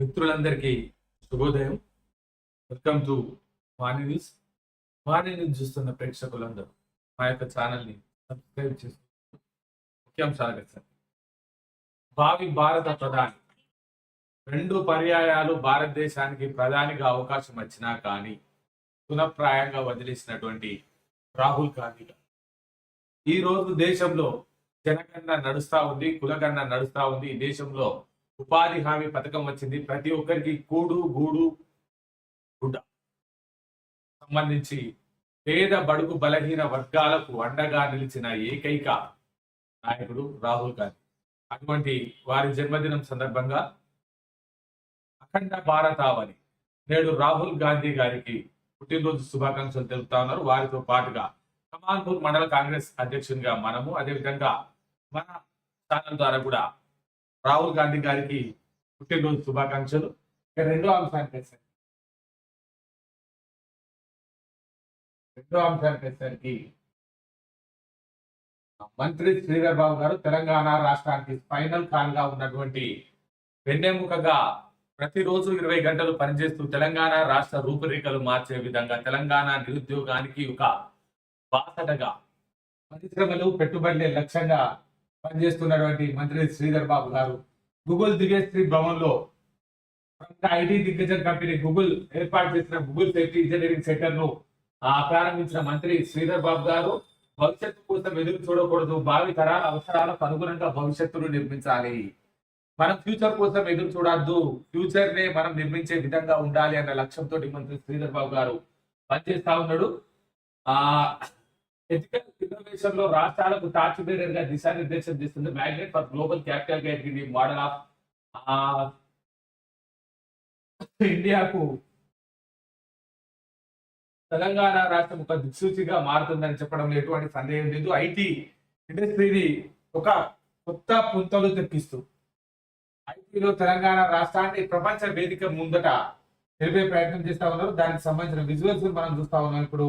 మిత్రులందరికీ శుభోదయం. Welcome to Vani news Vani news చూస్తున్న ప్రేక్షకులందరూ మా యొక్క ఛానల్ని సబ్స్క్రైబ్ చేస్తూ ముఖ్యాంశాలు భావి భారత ప్రధాని. రెండు పర్యాయాలు భారతదేశానికి ప్రధానిగా అవకాశం వచ్చినా కానీ పునఃప్రాయంగా వదిలేసినటువంటి రాహుల్ గాంధీ గారు. ఈ రోజు దేశంలో జనగణన నడుస్తూ ఉంది కులగణన నడుస్తూ ఉంది. ఈ దేశంలో ఉపాధి హామీ పథకం వచ్చింది. ప్రతి ఒక్కరికి కూడు గూడు గుడ్డ సంబంధించి పేద బడుగు బలహీన వర్గాలకు అండగా నిలిచిన ఏకైక నాయకుడు రాహుల్ గాంధీ. అటువంటి వారి జన్మదినం సందర్భంగా అఖండ భారతావని నేడు రాహుల్ గాంధీ గారికి పుట్టినరోజు శుభాకాంక్షలు తెలుపుతా ఉన్నారు. వారితో పాటుగా కమాన్పూర్ మండల కాంగ్రెస్ అధ్యక్షునిగా మనము అదేవిధంగా మన ఛానల్ ద్వారా కూడా రాహుల్ గాంధీ గారికి పుట్టినరోజు శుభాకాంక్షలు. ఇక రెండో అంశానికి వచ్చేసరికి రెండో అంశానికి వచ్చేసరికి మంత్రి శ్రీధర్ బాబు గారు తెలంగాణ రాష్ట్రానికి స్పైనల్ కాన్గా ఉన్నటువంటి వెన్నెముకగా ప్రతిరోజు ఇరవై గంటలు పనిచేస్తూ తెలంగాణ రాష్ట్ర రూపురేఖలు మార్చే విధంగా తెలంగాణ నిరుద్యోగానికి ఒక బాసటగా పరిశ్రమలు పెట్టుబడులే లక్ష్యంగా పనిచేస్తున్నటువంటి మంత్రి శ్రీధర్ బాబు గారు. గూగుల్ దివ్యశ్రీ భవన్లో ఐటీ దిగ్గజం కంపెనీ గూగుల్ ఏర్పాటు చేసిన గూగుల్ సేఫ్టీ ఇంజనీరింగ్ సెంటర్ను ప్రారంభించిన మంత్రి శ్రీధర్ బాబు గారు భవిష్యత్తు కోసం ఎదురు చూడకూడదు భావి తరాల అవసరాలకు అనుగుణంగా భవిష్యత్తును నిర్మించాలి. మనం ఫ్యూచర్ కోసం ఎదురు చూడద్దు ఫ్యూచర్ నే మనం నిర్మించే విధంగా ఉండాలి అన్న లక్ష్యంతో మంత్రి శ్రీధర్ బాబు గారు పనిచేస్తా ఉన్నాడు. ఆ ఎథికల్ ఇన్నోవేషన్లో రాష్ట్రాలకు టార్చ్ బేరర్గా దిశానిర్దేశం చేస్తుంది మ్యాగ్నెట్ ఫర్ గ్లోబల్ క్యాపిటల్గా ఎదిగింది మోడల్ ఆఫ్ ఇండియాకు తెలంగాణ రాష్ట్రం ఒక దిక్సూచిగా మారుతుందని చెప్పడంలో ఎటువంటి సందేహం లేదు. ఐటీ ఇండస్ట్రీని ఒక కొత్త పుంతలు తెప్పిస్తూ ఐటీలో తెలంగాణ రాష్ట్రాన్ని ప్రపంచ వేదిక ముందట తెలిపే ప్రయత్నం చేస్తా ఉన్నారు. దానికి సంబంధించిన విజువల్స్ మనం చూస్తా ఉన్నాం. ఇప్పుడు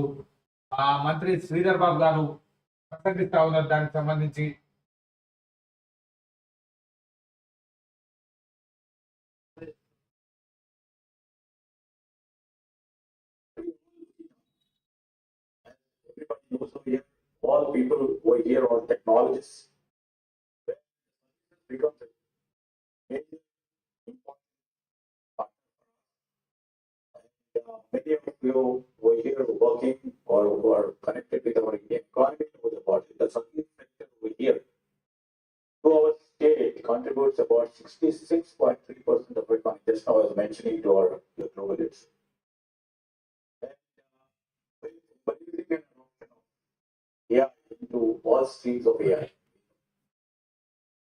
మంత్రి శ్రీధర్ బాబు గారు ప్రసంగిస్తా ఉన్నారు దానికి సంబంధించి everybody knows over here, all people over here, all technologists. Becomes Many of you over here working or who are connected with our Indian economy know about it. The service sector over here. To our state contributes about sixty-six point three percent of economy. Just now I was mentioning to our the global leaders. And, uh, by by using an adoption of AI into all streams of AI.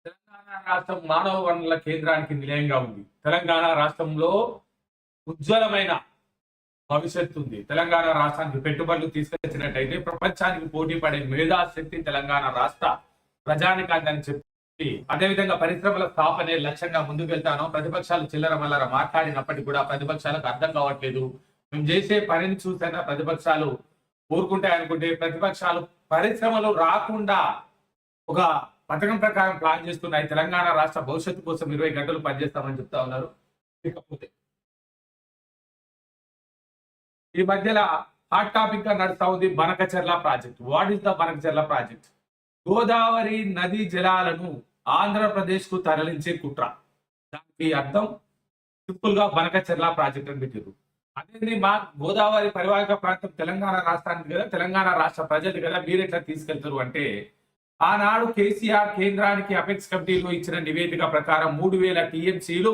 Telangana రాష్ట్రం మానవ వనరుల కేంద్రానికి నిలయంగా ఉంది తెలంగాణ రాష్ట్రంలో ఉజ్వలమైన భవిష్యత్తు ఉంది తెలంగాణ రాష్ట్రానికి పెట్టుబడులు తీసుకొచ్చినట్టయితే ప్రపంచానికి పోటీ పడే మేధాశక్తి తెలంగాణ రాష్ట్ర ప్రజానికాన్ని చెప్పి అదేవిధంగా పరిశ్రమల స్థాపనే లక్ష్యంగా ముందుకు వెళ్తాను. ప్రతిపక్షాలు చిల్లర మల్లర మాట్లాడినప్పటికీ కూడా ప్రతిపక్షాలకు అర్థం కావట్లేదు. మేము చేసే పనిని చూసైనా ప్రతిపక్షాలు కోరుకుంటాయనుకుంటే ప్రతిపక్షాలు పరిశ్రమలు రాకుండా ఒక పథకం ప్రకారం ప్లాన్ చేస్తున్నాయి. తెలంగాణ రాష్ట్ర భవిష్యత్తు కోసం ఇరవై గంటలు పనిచేస్తామని చెప్తా ఉన్నారు. ఇకపోతే ఈ మధ్యలో హాట్ టాపిక్గా నడుస్తా ఉంది Banakacherla project. What is the Banakacherla project? Godavari నదీ జలాలను ఆంధ్రప్రదేశ్కు తరలించే కుట్ర. దానికి అర్థం సింపుల్గా బనకచర్ల ప్రాజెక్ట్ అని పెట్టారు అదేంటి మా గోదావరి పరివాహక ప్రాంతం తెలంగాణ రాష్ట్రానికి కదా తెలంగాణ రాష్ట్ర ప్రజలు కదా మీరు ఎట్లా తీసుకెళ్తారు అంటే ఆనాడు కేసీఆర్ కేంద్రానికి అపెక్స్ కమిటీలో ఇచ్చిన నివేదిక ప్రకారం మూడు వేల టీఎంసీలు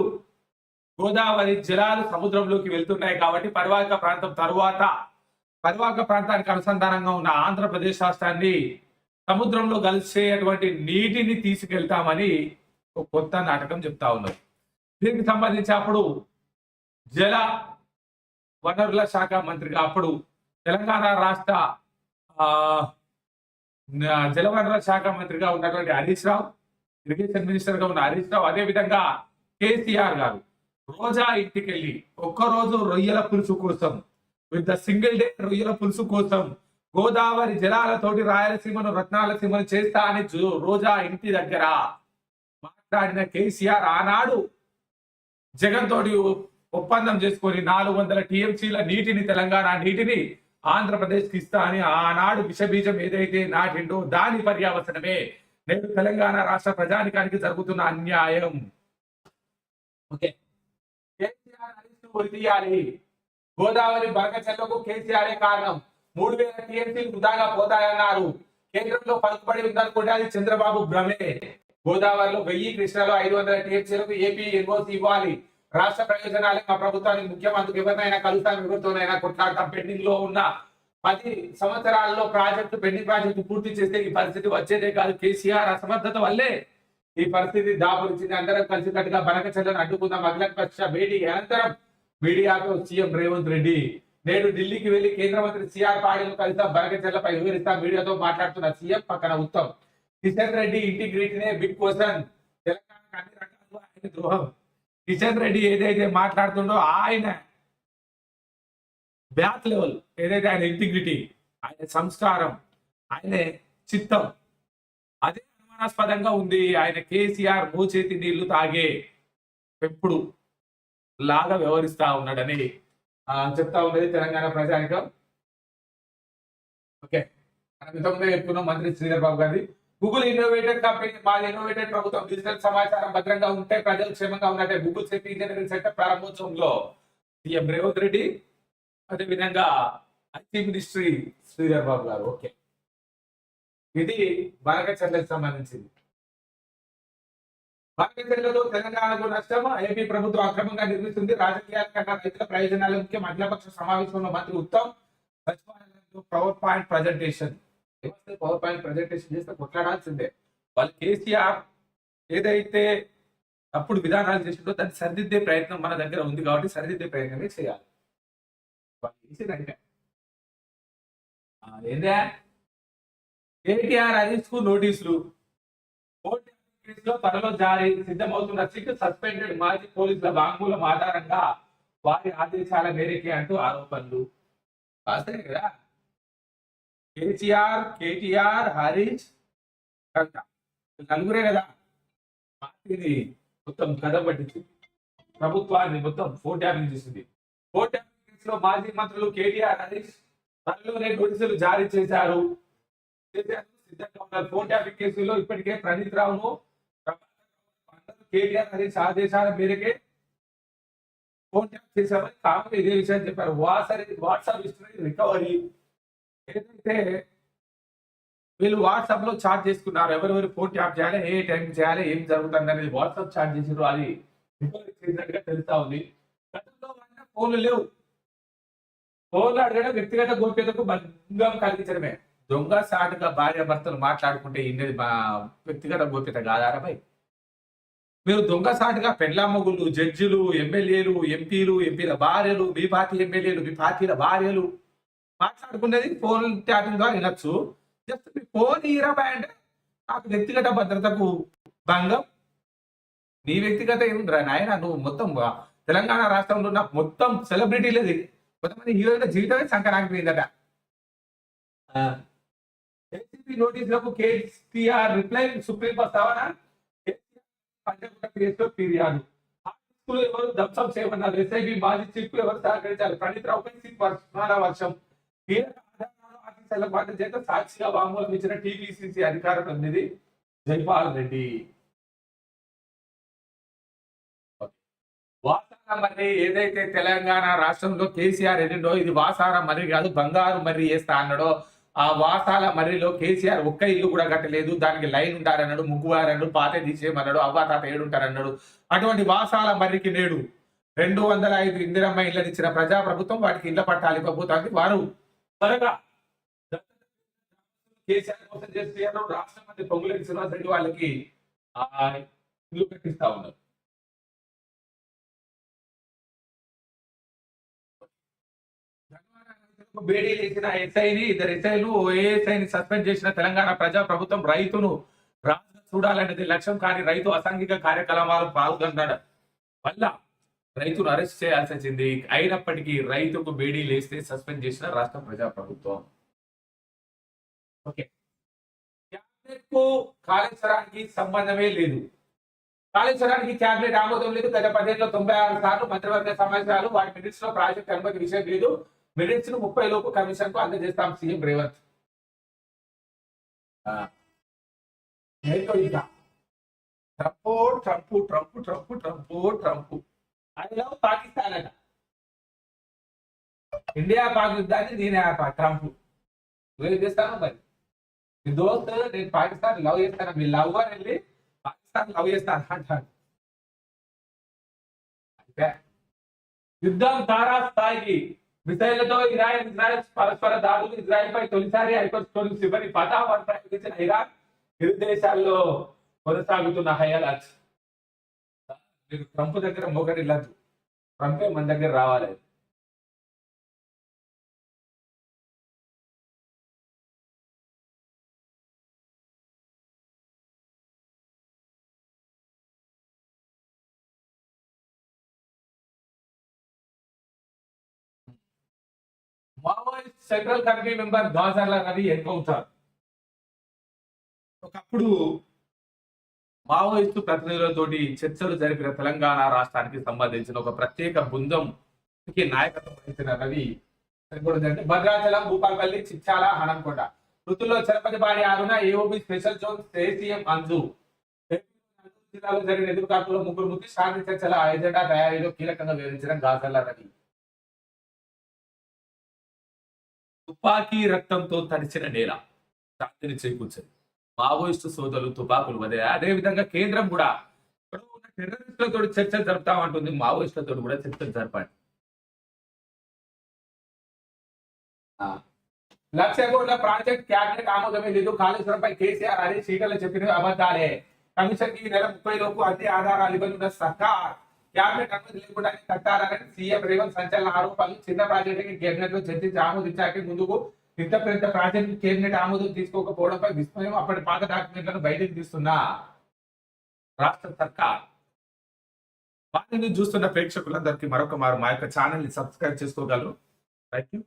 గోదావరి జలాలు సముద్రంలోకి వెళ్తున్నాయి కాబట్టి పరివాహక ప్రాంతం తరువాత పరివాహక ప్రాంతానికి అనుసంధానంగా ఉన్న ఆంధ్రప్రదేశ్ రాష్ట్రాన్ని సముద్రంలో కలిసేటువంటి నీటిని తీసుకెళ్తామని ఒక కొత్త నాటకం చెప్తా ఉన్నారు దీనికి సంబంధించి అప్పుడు జల వనరుల శాఖ మంత్రిగా అప్పుడు తెలంగాణ రాష్ట్ర ఆ, జలవనరుల శాఖ మంత్రిగా ఉన్నటువంటి హరీష్ రావు ఇరిగేషన్ మినిస్టర్గా ఉన్న హరీష్ రావు అదే విధంగా కేసీఆర్ గారు రోజా ఇంటికెళ్ళి ఒక్కరోజు రొయ్యల పులుసు కోసం విత్ ద సింగిల్ డే రొయ్యల పులుసు కోసం గోదావరి జలాలతోటి రాయలసీమను రత్నాలసీమను చేస్తా అని రోజా ఇంటి దగ్గర మాట్లాడిన కేసీఆర్ ఆనాడు జగన్ తోటి ఒప్పందం చేసుకొని నాలుగు వందల టీఎంసీల నీటిని తెలంగాణ నీటిని ఆంధ్రప్రదేశ్కి ఇస్తా అని ఆనాడు విషబీజం ఏదైతే నాటిండో దాని పర్యావసనమే. నేడు తెలంగాణ రాష్ట్ర ప్రజానికానికి జరుగుతున్న అన్యాయం. ఓకే. కేసీఆర్ తీయాలి. గోదావరి బరకచెల్లకు కేసీఆర్ కారణం? మూడు వేల టీఎంసీలు వృధాగా పోతాయన్నారు. కేంద్రంలో పలుకుబడి ఉందనుకుంటే అది చంద్రబాబు భ్రమే. గోదావరిలో వెయ్యి కృష్ణలో ఐదు వందల టీఎంసీలకు ఏపీ ఎన్ఓసి ఇవ్వాలి. రాష్ట్ర ప్రయోజనాలే మా ప్రభుత్వానికి ముఖ్యమంత్రి ఎవరినైనా కలుస్తాం ఎవరితోనైనా కొట్లాడతాం. పెండింగ్లో ఉన్న పది సంవత్సరాల్లో ప్రాజెక్టు పెండింగ్ ప్రాజెక్టు పూర్తి చేస్తే ఈ పరిస్థితి వచ్చేదే కాదు. కేసీఆర్ అసమర్థత వల్లే ఈ పరిస్థితి దాపురించింది. అందరం కలిసికట్టుగా బనకచర్లను అడ్డుకుందాం. అఖిలపక్ష భేటీ అనంతరం మీడియాతో సీఎం రేవంత్ రెడ్డి నేడు ఢిల్లీకి వెళ్ళి కేంద్ర మంత్రి సిఆర్ పాడీలు కలిసా బరగచర్లపై వివరిస్తా మీడియాతో మాట్లాడుతున్న సీఎం పక్కన ఉత్తమ్. కిషన్ రెడ్డి ఇంటిగ్రిటీనే బిగ్ క్వశ్చన్. తెలంగాణకు అన్ని రకాలు ఆయన ద్రోహం. కిషన్ రెడ్డి ఏదైతే మాట్లాడుతుండో ఆయన బ్యాత్ లెవెల్ ఏదైతే ఆయన ఇంటిగ్రిటీ ఆయన సంస్కారం ఆయన చిత్తం. అదే అనుమానాస్పదంగా ఉంది. ఆయన కేసీఆర్ మూచేతి నీళ్ళు తాగే పెంపుడు. లాగా వ్యవహరిస్తా ఉన్నాడని చెప్తా ఉన్నది తెలంగాణ ప్రజానికం. ఓకే. మనం ఇంతకుముందే చెప్పుకున్నాం మంత్రి శ్రీధర్ బాబు గారి గూగుల్ ఇన్నోవేటెడ్ కంపెనీ మాది ఇన్నోవేటెడ్ ప్రభుత్వం డిజిటల్ సమాచారం భద్రంగా ఉంటే ప్రజలు క్షేమంగా ఉన్నట్టే గూగుల్ సేఫ్టీ ఇంజనీరింగ్ సెంటర్ ప్రారంభోత్సవంలో సీఎం రేవంత్ రెడ్డి అదేవిధంగా ఐటీ మినిస్ట్రీ శ్రీధర్ బాబు గారు. ఓకే. ఇది వరకచర్లకు సంబంధించింది. భారతదేశంలో తెలంగాణకు నష్టం ఏపీ ప్రభుత్వం అక్రమంగా నిర్మిస్తుంది. రాజకీయాల కన్నా రైతుల ప్రయోజనాల ముఖ్యం. అఖిలపక్ష సమావేశంలో మంత్రి Uttam power point presentation. Power point presentation చేస్తే కొట్లాడాల్సిందే. వాళ్ళు కేసీఆర్ ఏదైతే అప్పుడు విధానాలు చేసిందో దాన్ని సరిదిద్దే ప్రయత్నం మన దగ్గర ఉంది కాబట్టి సరిదిద్దే ప్రయత్నమే చేయాలి. వాళ్ళు చేసేదంటే ఆ, కేటీఆర్ హరీష్కు నోటీసులు. కోర్టు త్వరలో జారీ సిద్ధమవుతున్న సిట్ సస్పెండెడ్ మాజీ పోలీసుల వాంగ్మూలం ఆధారంగా వారి ఆదేశాల మేరకే అంటూ ఆరోపణలు రాస్తే కదా. కేసీఆర్ కేటీఆర్ హరీష్ కవిత. నలుగురే కదా. పార్టీని మొత్తం కథ పట్టించింది ప్రభుత్వాన్ని మొత్తం ఫోర్ ట్యాపింగ్ చేసింది. ఫోర్ ట్యాపింగ్ కేసులో మాజీ మంత్రులు కేటీఆర్ హరీష్ త్వరలోనే నోటీసులు జారీ చేశారు. చేశారు. సిద్ధంగా ఉన్నారు. ఫోన్ ట్యాపింగ్ కేసులో ఇప్పటికే ప్రణీత్ రావును కేటీఆర్ హరీష్ ఆదేశాల మేరకే ఫోన్ ట్యాప్ చేశామని కామన్ ఇదే విషయం చెప్పారు. వాట్సాప్ వాట్సాప్ హిస్టరీ రికవరీ ఏదైతే వీళ్ళు వాట్సాప్లో చాట్ చేసుకున్నారు ఎవరెవరు ఫోన్ ట్యాప్ చేయాలి ఏ టైం చేయాలి ఏం జరుగుతుంది అనేది వాట్సాప్ చాట్ చేసారు అది రికవరీ చేసినట్టుగా తెలుస్తా ఉంది. గతంలో ఫోన్లు లేవు. ఫోన్లు అడగడం వ్యక్తిగత గోప్యతకు భంగం కలిగించడమే. దొంగ సాటుగా భార్య భర్తలు మాట్లాడుకుంటే ఇన్నది వ్యక్తిగత గోప్యత కాదారపై మీరు దొంగ సాటుగా పెండ్లామగుళ్ళు జడ్జిలు ఎమ్మెల్యేలు ఎంపీలు ఎంపీల భార్యలు మీ పార్టీ ఎమ్మెల్యేలు మీ పార్టీల భార్యలు మాట్లాడుకునేది ఫోన్ ట్యాపింగ్ ద్వారా వినొచ్చు. జస్ట్ మీ ఫోన్ ఇరవై అంటే నాకు వ్యక్తిగత భద్రతకు భంగం. నీ వ్యక్తిగత ఏముందిరా నాయన నువ్వు మొత్తం తెలంగాణ రాష్ట్రంలో ఉన్న మొత్తం సెలబ్రిటీలది కొంతమంది హీరోల జీవితమే సంకరాకపోయిందట ఏసీపీ నోటీసులకు కేసీఆర్ రిప్లై సుప్రీం పంచకుట కేసులో ఫిర్యాదు. ఆర్టిస్టులు ఎవరు ధ్వంసం చేయమన్నారు ఎస్ఐబి మాజీ చీఫ్ ఎవరు సహకరించారు ప్రణీత్ రావుపై సిట్ వర్షం కీలక ఆధారాలు ఆఫీసర్ల పాటు చేత సాక్షిగా వాంగ్మూలం ఇచ్చిన టీపీసీసీ అధికార ప్రతినిధి జైపాల్ రెడ్డి. వాసార మర్రి ఏదైతే తెలంగాణ రాష్ట్రంలో కేసీఆర్ ఎన్నిండో ఇది వాసార మర్రి కాదు బంగారు మర్రి వేస్తా అన్నాడో ఆ వాసాల మర్రిలో కేసీఆర్ ఒక్క ఇల్లు కూడా కట్టలేదు. దానికి లైన్ ఉంటారన్నాడు ముగ్గువారన్నాడు పాత తీసేయమన్నాడు అవ్వ తాత ఏడుంటారన్నాడు. అటువంటి వాసాల మర్రికి నేడు రెండు వందల ఐదు ఇందిరమ్మ ఇళ్ళని ఇచ్చిన ప్రజా ప్రభుత్వం వాటికి ఇళ్ళ పట్టాలు ఇవ్వబోతోంది. వారు త్వరగా కేసీఆర్ కోసం చేస్తున్నారు రాష్ట్ర మంత్రి పొంగులేటి శ్రీనివాస్ రెడ్డి వాళ్ళకి ఇల్లు కట్టిస్తా ఉన్నారు. బేడీ లేచిన ఎస్ఐని ఇద్దరు ఎస్ఐలు ఏఎస్ఐని సస్పెండ్ చేసిన తెలంగాణ ప్రజా ప్రభుత్వం రైతును రాజు చూడాలనేది లక్ష్యం కానీ రైతు అసాంఘిక కార్యకలాపాలు పాల్గొన్నాడు. వల్ల రైతును అరెస్ట్ చేయాల్సి వచ్చింది. అయినప్పటికీ రైతుకు బేడీ లేస్తే సస్పెండ్ చేసిన రాష్ట్ర ప్రజా ప్రభుత్వం. ఓకే. కాళేశ్వరానికి సంబంధమే లేదు. కాళేశ్వరానికి క్యాబినెట్ ఆమోదం లేదు. గత పదేళ్ళలో తొంభై ఆరు సార్లు మంత్రివర్గ సమావేశాలు వాటి మినిట్స్లో ప్రాజెక్ట్ అనుమతి విషయం లేదు. మెరిట్స్ను ముప్పై లోపు కమిషన్కు అందజేస్తాం CM Revanth. Trump Trump Trump Trump Trump Trump. I love Pakistan అట. ఇండియా పాక్ యుద్ధాన్ని నేనే ఆపా ట్రంప్. నువ్వేం చేస్తాను మరి? మీ దోస్త్ నేను పాకిస్తాన్ లవ్ చేస్తాను. మీ లవ్ అని వెళ్ళి పాకిస్తాన్ లవ్ చేస్తాను అంటాను యుద్ధం తారా స్థాయికి మిసైళ్ళతో ఇరాన్ ఇజ్రాయెల్ పరస్పర దాడులు ఇజ్రాయెల్ పై తొలిసారి హైపర్స్టోనిక్ చివరి పతావాన్ ప్రకటించిన ఇరాన్ ఇరు దేశాల్లో కొనసాగుతున్న హయాలాచ్ మీరు ట్రంప్ దగ్గర మోకరిల్లద్దు ట్రంపే మన దగ్గర రావాలి. Maoist central committee member Gajarla Ravi encounter. ఒకప్పుడు మావోయిస్టు ప్రతినిధులతోటి చర్చలు జరిపిన తెలంగాణ రాష్ట్రానికి సంబంధించిన ఒక ప్రత్యేక బృందంకి నాయకత్వం వహించిన రవి అంటే భద్రాచలం భూపాలపల్లి చిచ్చాల హనంకొండ వృత్తుల్లో చలపతి బాడి ఆరున AOB special zone ACM Anju. జిల్లాలో జరిగిన ఎదురుకాటులో ముగ్గురు ముఖ్య శాంతి చర్చల ఎజెండా తయారీలో కీలకంగా వివరించిన గాజర్ల రవి. తుపాకీ రక్తంతో తడిచిన నేల. శాంతిని చేకూర్చింది మావోయిస్టు సోదరులు తుపాకులు వదిలే అదే విధంగా కేంద్రం కూడా ఇక్కడ ఉన్న టెర్రరిస్టులతో చర్చ జరుపుతామంటుంది మావోయిస్టులతో కూడా చర్చలు జరపండి ఆ. లక్ష కోట్ల ప్రాజెక్ట్ క్యాబినెట్ ఆమోదమే లేదు. కాళేశ్వరంపై కేసీఆర్ అదే చీకల్లో చెప్పిన అబద్ధాలే. కమిషన్ ఈ నెల ముప్పై లోపు అన్ని ఆధారాలు ఇవ్వనున్న సర్కార్ క్యాబినెట్ అనుమతి లేకుండా కట్టారని సీఎం రేవంత్ సంచలన ఆరోపణలు. చిన్న ప్రాజెక్టుకి కేబినెట్లో చర్చించి ఆమోదించాక ముందుకు ఇంత పెద్ద ప్రాజెక్టు కేబినెట్ ఆమోదం తీసుకోకపోవడంపై విస్మయం అప్పటి పాత డాక్యుమెంట్లను బయటకు తీస్తున్న రాష్ట్ర సర్కార్. వాటిని చూస్తున్న ప్రేక్షకులందరికీ మరొక మారు మా యొక్క ఛానల్ని సబ్స్క్రైబ్ చేసుకోగలరు. Thank you